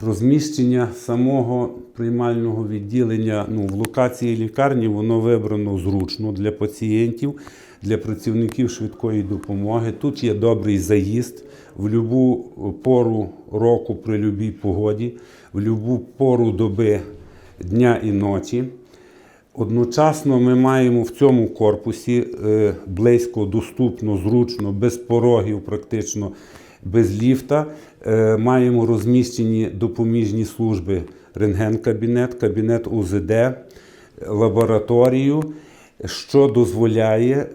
Розміщення самого приймального відділення ну, в локації лікарні воно вибрано зручно для пацієнтів, для працівників швидкої допомоги. Тут є добрий заїзд в будь-яку пору року при будь-якій погоді, в будь-яку пору доби дня і ночі. Одночасно ми маємо в цьому корпусі е, близько, доступно, зручно, без порогів, практично без ліфта. Е, Маємо розміщені допоміжні служби. Рентген-кабінет, кабінет УЗД, лабораторію, що дозволяє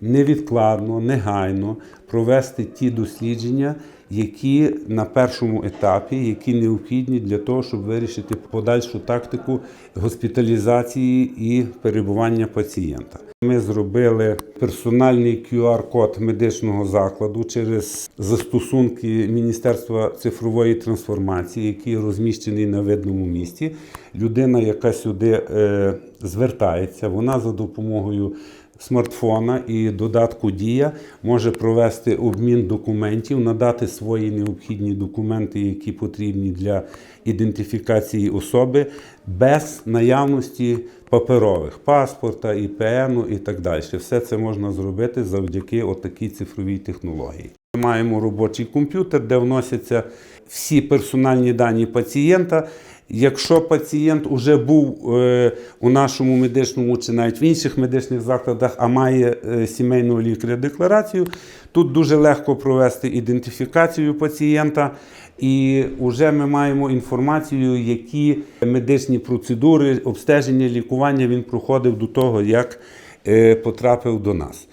невідкладно, негайно провести ті дослідження, які на першому етапі, які необхідні для того, щоб вирішити подальшу тактику госпіталізації і перебування пацієнта. Ми зробили персональний QR-код медичного закладу через застосунки Міністерства цифрової трансформації, який розміщений на видному місці. Людина, яка сюди е, звертається, вона за допомогою смартфона і додатку Дія може провести обмін документів, надати свої необхідні документи, які потрібні для ідентифікації особи, без наявності паперових паспорта, ІПН і так далі. Все це можна зробити завдяки отакій цифровій технології. Ми маємо робочий комп'ютер, де вносяться всі персональні дані пацієнта. Якщо пацієнт вже був е, у нашому медичному чи навіть в інших медичних закладах, а має е, сімейного лікаря декларацію, тут дуже легко провести ідентифікацію пацієнта, і вже ми маємо інформацію, які медичні процедури, обстеження, лікування він проходив до того, як е, потрапив до нас.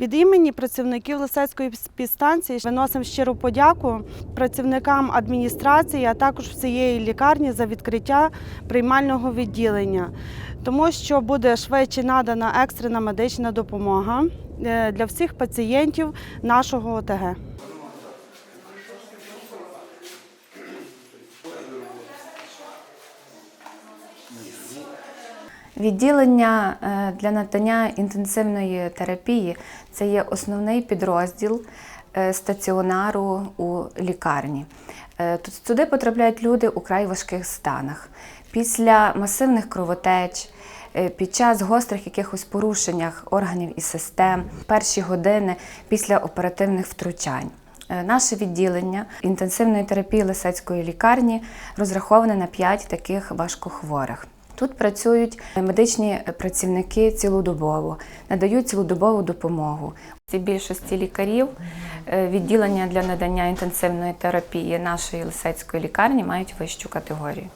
Від імені працівників Лисецької підстанції виносимо щиру подяку працівникам адміністрації, а також всієї лікарні за відкриття приймального відділення, тому що буде швидше надана екстрена медична допомога е, для всіх пацієнтів нашого ОТГ. Відділення е, для надання інтенсивної терапії це є основний підрозділ е, стаціонару у лікарні. Е, Тут сюди потрапляють люди у край важких станах. Після масивних кровотеч, під час гострих якихось порушеннях органів і систем, перші години після оперативних втручань. Наше відділення інтенсивної терапії Лисецької лікарні розраховане на 5 таких важкохворих. Тут працюють медичні працівники цілодобово, надають цілодобову допомогу. Ці більшості лікарів е, відділення для надання інтенсивної терапії нашої лисецької лікарні мають вищу категорію.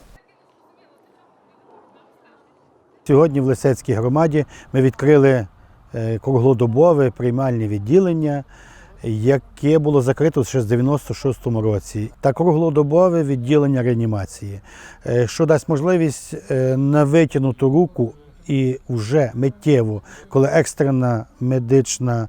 Сьогодні в Лисецькій громаді ми відкрили е, круглодобове приймальне відділення, яке було закрито ще з 96-му році. Та круглодобове відділення реанімації, е, що дасть можливість е, на витягнуту руку і вже миттєво, коли екстрена медична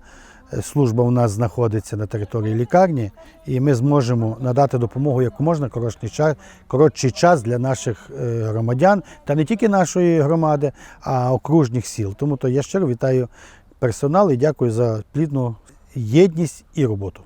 е, служба у нас знаходиться на території лікарні, і ми зможемо надати допомогу як можна коротший час, коротший час для наших громадян та не тільки нашої громади, а окружних сіл. Тому то я щиро вітаю персонал і дякую за плідну єдність і роботу.